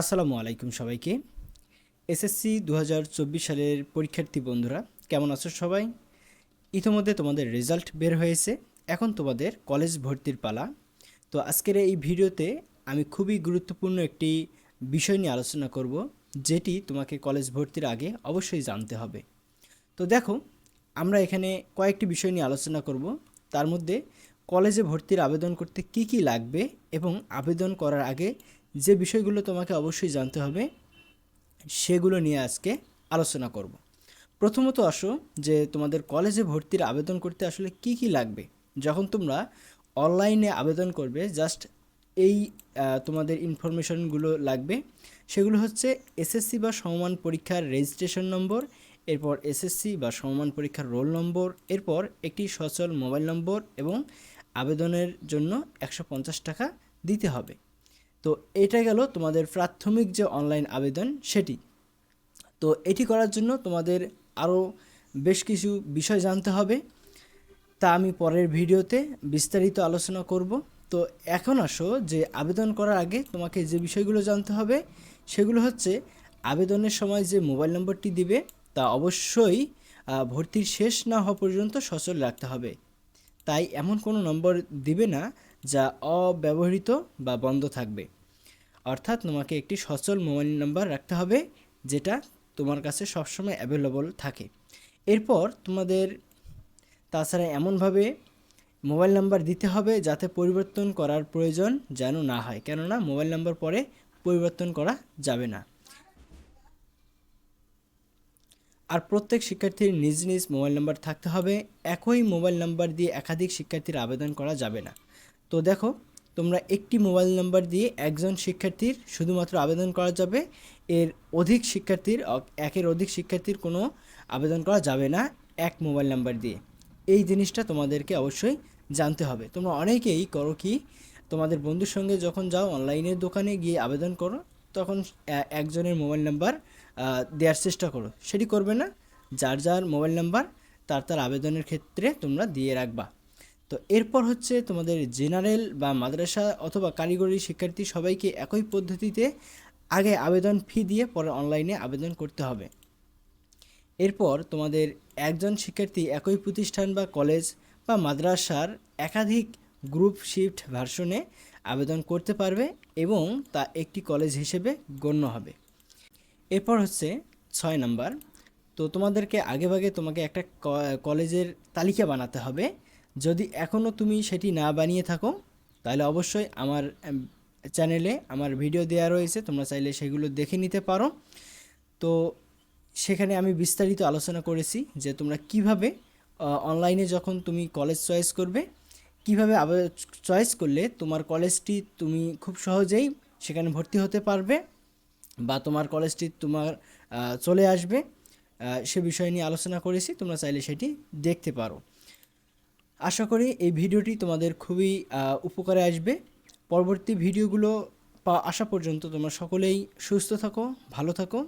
আসসালামু আলাইকুম সবাইকে। এসএসসি দু হাজার চব্বিশ সালের পরীক্ষার্থী বন্ধুরা, কেমন আছো সবাই? ইতিমধ্যে তোমাদের রেজাল্ট বের হয়েছে। এখন তোমাদের কলেজ ভর্তির পালা। তো আজকের এই ভিডিওতে আমি খুবই গুরুত্বপূর্ণ একটি বিষয় নিয়ে আলোচনা করব, যেটি তোমাকে কলেজ ভর্তির আগে অবশ্যই জানতে হবে। তো দেখো, আমরা এখানে কয়েকটি বিষয় নিয়ে আলোচনা করব। তার মধ্যে কলেজে ভর্তির আবেদন করতে কি কি লাগবে এবং আবেদন করার আগে যে বিষয়গুলো তোমাকে অবশ্যই জানতে হবে, সেগুলো নিয়ে আজকে আলোচনা করব। প্রথমত আসো যে তোমাদের কলেজে ভর্তির আবেদন করতে আসলে কি কি লাগবে। যখন তোমরা অনলাইনে আবেদন করবে জাস্ট এই তোমাদের ইনফরমেশনগুলো লাগবে। সেগুলো হচ্ছে এসএসসি বা সমমান পরীক্ষার রেজিস্ট্রেশন নম্বর এরপর এসএসসি বা সমমান পরীক্ষার রোল নম্বর এরপর একটি সচল মোবাইল নম্বর এবং আবেদনের জন্য একশো পঞ্চাশ টাকা দিতে হবে। তো এটা গেল তোমাদের প্রাথমিক যে অনলাইন আবেদন সেটি। তো এটি করার জন্য তোমাদের আরও বেশ কিছু বিষয় জানতে হবে। তা আমি পরের ভিডিওতে বিস্তারিত আলোচনা করব। তো এখন আসো যে আবেদন করার আগে তোমাকে যে বিষয়গুলো জানতে হবে, সেগুলো হচ্ছে আবেদনের সময় যে মোবাইল নম্বরটি দিবে, তা অবশ্যই ভর্তির শেষ না হওয়া পর্যন্ত সচল রাখতে হবে। তাই এমন কোনো নম্বর দিবে না যা অব্যবহৃত বা বন্ধ থাকবে। অর্থাৎ তোমাকে একটি সচল মোবাইল নাম্বার রাখতে হবে, যেটা তোমার কাছে সবসময় অ্যাভেলেবল থাকে। এরপর তোমাদের তাছাড়া এমনভাবে মোবাইল নাম্বার দিতে হবে যাতে পরিবর্তন করার প্রয়োজন যেন না হয়। কেননা মোবাইল নাম্বার পরে পরিবর্তন করা যাবে না। আর প্রত্যেক শিক্ষার্থীর নিজ নিজ মোবাইল নাম্বার থাকতে হবে। একই মোবাইল নাম্বার দিয়ে একাধিক শিক্ষার্থীর আবেদন করা যাবে না। তো দেখো তোমরা একটি মোবাইল নাম্বার দিয়ে একজন শিক্ষার্থীর শুধুমাত্র আবেদন করা যাবে। এর অধিক শিক্ষার্থীর একের অধিক শিক্ষার্থীর কোনো আবেদন করা যাবে না এক মোবাইল নাম্বার দিয়ে। এই জিনিসটা তোমাদেরকে অবশ্যই জানতে হবে। তোমরা অনেকেই করো কি, তোমাদের বন্ধুর সঙ্গে যখন যাও অনলাইনের দোকানে গিয়ে আবেদন করো, তখন একজনের মোবাইল নাম্বার দেওয়ার চেষ্টা করো। সেটি করবে না। যার যার মোবাইল নাম্বার, তার তার আবেদনের ক্ষেত্রে তোমরা দিয়ে রাখবা। তো এরপর হচ্ছে তোমাদের জেনারেল বা মাদ্রাসা অথবা কারিগরি শিক্ষার্থী সবাইকে একই পদ্ধতিতে আগে আবেদন ফি দিয়ে পরে অনলাইনে আবেদন করতে হবে। এরপর তোমাদের একজন শিক্ষার্থী একই প্রতিষ্ঠান বা কলেজ বা মাদ্রাসার একাধিক গ্রুপ শিফট ভার্সনে আবেদন করতে পারবে এবং তা একটি কলেজ হিসেবে গণ্য হবে। এরপর হচ্ছে ছয় নাম্বার তো তোমাদেরকে আগেভাগে তোমাকে একটা কলেজের তালিকা বানাতে হবে। যদি এখনও তুমি সেটি না বানিয়ে থাকো, তাহলে অবশ্যই আমার চ্যানেলে আমার ভিডিও দেওয়া রয়েছে, তোমরা চাইলে সেগুলো দেখে নিতে পারো। তো সেখানে আমি বিস্তারিত আলোচনা করেছি যে তোমরা কীভাবে অনলাইনে যখন তুমি কলেজ চয়েস করবে, কীভাবে আবার চয়েস করলে তোমার কলেজটি তুমি খুব সহজেই সেখানে ভর্তি হতে পারবে বা তোমার কলেজটি তোমার চলে আসবে। সে বিষয় নিয়ে আলোচনা করেছি, তোমরা চাইলে সেটি দেখতে পারো। আশা করি এই ভিডিওটি তোমাদের খুবই উপকারে আসবে। পরবর্তী ভিডিওগুলো পা আসা পর্যন্ত তোমরা সকলেই সুস্থ থাকো, ভালো থাকো।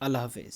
আল্লাহ হাফেজ।